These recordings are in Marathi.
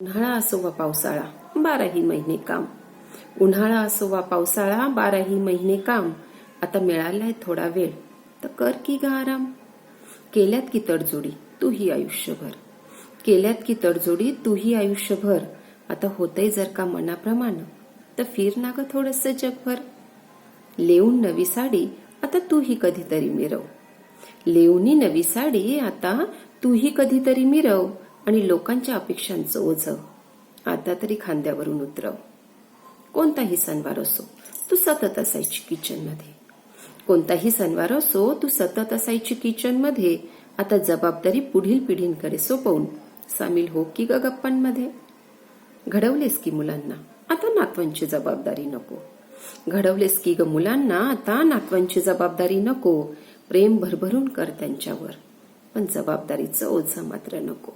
उन्हाळा असो वा पावसाळा बाराही महिने काम. उन्हाळा असो वा पावसाळा बाराही महिने काम. आता मिळालाय थोडा वेळ. तर कर की ग आराम. केल्यात की तडजोडी तूही आयुष्यभर. केल्यात की तडजोडी तूही आयुष्यभर. आता होतंय जर का मनाप्रमाणे तर फिर ना ग थोडस जगभर. लेऊन नवी साडी आता तूही कधीतरी मिरव. लेऊनी नवी साडी आता तूही कधीतरी मिरव. आणि लोकांच्या अपेक्षांचं ओझ. आता तरी खांद्यावरून उतरव. कोणताही सणवार असो तू सतत असायची किचनमध्ये. कोणताही सणवार असो तू सतत असायची किचनमध्ये. आता जबाबदारी पुढील पिढींकडे सोपवून सामील हो की ग गप्पांमध्ये घडवलेस की मुलांना आता नातवांची जबाबदारी नको. घडवलेस की ग मुलांना आता नातवांची जबाबदारी नको. प्रेम भरभरून कर त्यांच्यावर पण जबाबदारीचं ओझं मात्र नको.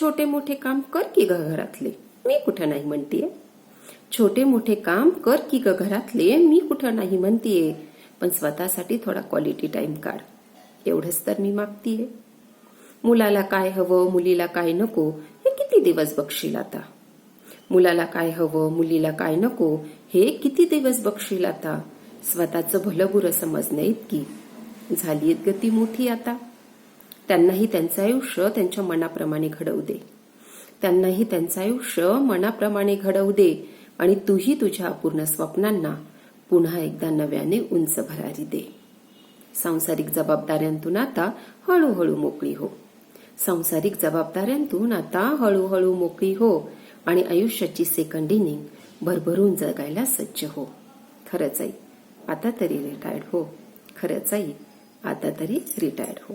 छोटे मोठे काम कर की ग घरातले. मी कुठं नाही म्हणतीये. छोटे मोठे काम कर की ग घरातले. मी कुठं नाही म्हणतीये. पण स्वतःसाठी थोडा क्वालिटी टाइम काढ. एवढंच तर मी मागतीये. मुलाला काय हवं मुलीला काय नको हे किती दिवस बघशील आता? मुलाला काय हवं मुलीला काय नको हे किती दिवस बघशील आता? स्वतःचं भलं बुरं समजण्या इतकी. झाली गती मोठी आता. त्यांनाही त्यांचं आयुष्य त्यांच्या मनाप्रमाणे घडवू दे. त्यांनाही त्यांचं आयुष्य मनाप्रमाणे घडवू दे आणि तूही तुझ्या अपूर्ण स्वप्नांना पुन्हा एकदा नव्याने उंच भरारी दे. सांसारिक जबाबदाऱ्यांतून आता हळूहळू मोकळी हो. सांसारिक जबाबदाऱ्यांतून आता हळूहळू मोकळी हो आणि आयुष्याची सेकंड इनिंग भरभरून जगायला सज्ज हो. खरंच आई आता तरी रिटायर्ड हो. खरंच आई आता तरी रिटायर्ड हो.